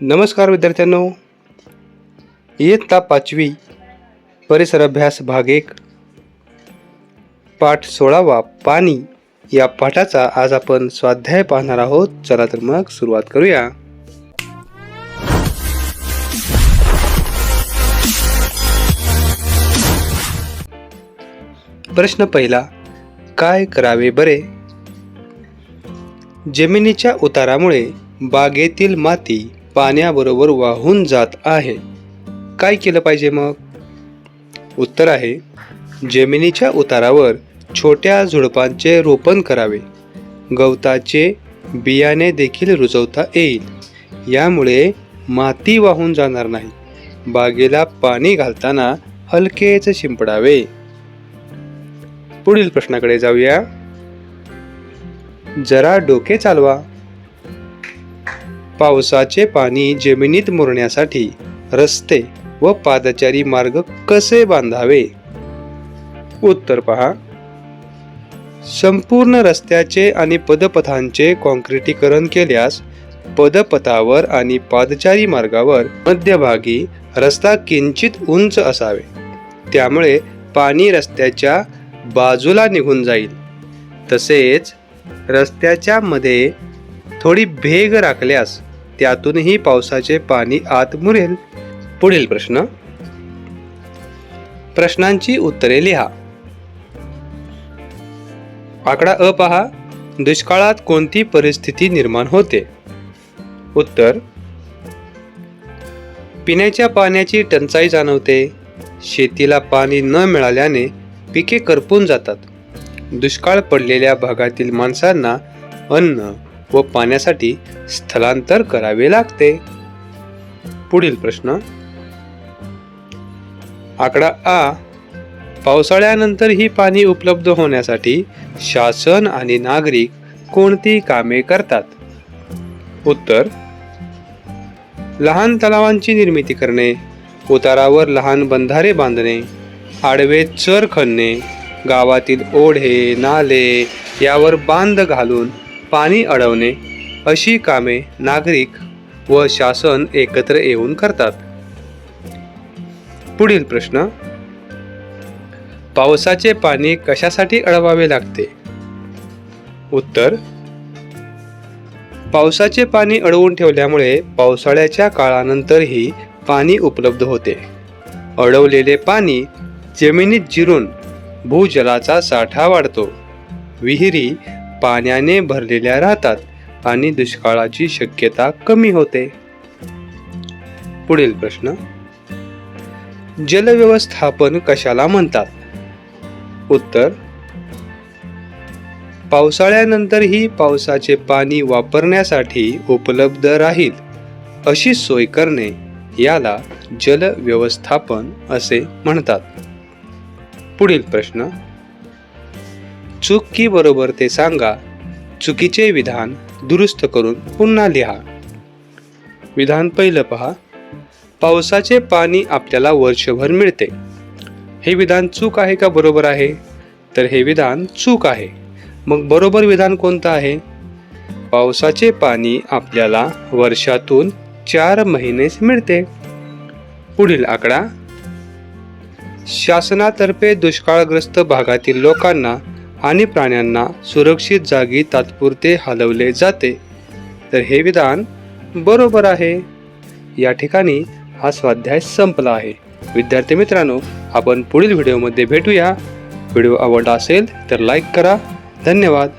नमस्कार विद्यार्थ्यांनो. इयत्ता पाचवी परिसर अभ्यास भाग एक. पाठ सोळावा पाणी या पाठाचा आज आपण स्वाध्याय पाहणार आहोत. चला तर मग सुरुवात करूया. प्रश्न पहिला काय करावे बरे? जमिनीच्या उतारामुळे बागेतील माती पाण्याबरोबर वाहून जात आहे. काय केलं पाहिजे मग? उत्तर आहे जमिनीच्या उतारावर छोट्या झुडपांचे रोपण करावे. गवताचे बियाणे देखील रुजवता येईल. यामुळे माती वाहून जाणार नाही. बागेला पाणी घालताना हलकेच शिंपडावे. पुढील प्रश्नाकडे जाऊया. जरा डोके चालवा. पावसाचे पाणी जमिनीत मुरण्यासाठी रस्ते व पादचारी मार्ग कसे बांधावे? उत्तर पहा. संपूर्ण रस्त्याचे आणि पदपथांचे कॉन्क्रिटीकरण केल्यास पदपथावर आणि पादचारी मार्गावर मध्यभागी रस्ता किंचित उंच असावे. त्यामुळे पाणी रस्त्याच्या बाजूला निघून जाईल. तसेच रस्त्याच्या मध्ये थोडी भेग राखल्यास त्यातूनही पावसाचे पाणी आत मुरेल. पुढील प्रश्न. प्रश्नांची उत्तरे लिहा. आकडा अ पहा. दुष्काळात कोणती परिस्थिती निर्माण होते? उत्तर. पिण्याच्या पाण्याची टंचाई जाणवते. शेतीला पाणी न मिळाल्याने पिके करपून जातात. दुष्काळ पडलेल्या भागातील माणसांना अन्न व पाण्यासाठी स्थलांतर करावे लागते. पुढील प्रश्न. आकडा आ. पावसाळ्यानंतर ही पाणी उपलब्ध होण्यासाठी शासन आणि नागरिक कोणती कामे करतात? उत्तर. लहान तलावांची निर्मिती करणे उतारावर लहान बंधारे बांधणे आडवे चर खणणे गावातील ओढे नाले यावर बांध घालून पाणी अडवणे अशी कामे नागरिक व शासन एकत्र येऊन करतात. पुढील प्रश्न पावसाचे पाणी कशासाठी अडवावे लागते? उत्तर पावसाचे पाणी अडवून ठेवल्यामुळे पावसाळ्याच्या काळानंतरही पाणी उपलब्ध होते. अडवलेले पाणी जमिनीत जिरून भूजलाचा साठा वाढतो. विहिरी पाण्याने भरलेल्या राहतात आणि दुष्काळाची शक्यता कमी होते. पुढील प्रश्न. जलव्यवस्थापन कशाला म्हणतात? उत्तर. पावसाळ्यानंतरही पावसाचे पाणी वापरण्यासाठी उपलब्ध राहील अशी सोय करणे याला जल व्यवस्थापन असे म्हणतात. पुढील प्रश्न. चूक की बरोबर ते सांगा. चुकीचे विधान दुरुस्त करून पुन्हा लिहा. विधान पहिलं पहा. पावसाचे पाणी आपल्याला वर्षभर मिळते. हे विधान चूक आहे का बरोबर आहे? तर हे विधान चूक आहे. मग बरोबर विधान कोणतं आहे? पावसाचे पाणी आपल्याला वर्षातून चार महिनेच मिळते. पुढील आकडा. शासनातर्फे दुष्काळग्रस्त भागातील लोकांना आणि प्राण्यांना सुरक्षित जागी तात्पुरते हलवले जाते. तर हे विधान बरोबर आहे. या ठिकाणी हा स्वाध्याय संपला आहे. विद्यार्थी मित्रांनो आपण पुढील व्हिडिओमध्ये भेटूया. व्हिडिओ आवडला असेल तर लाईक करा. धन्यवाद.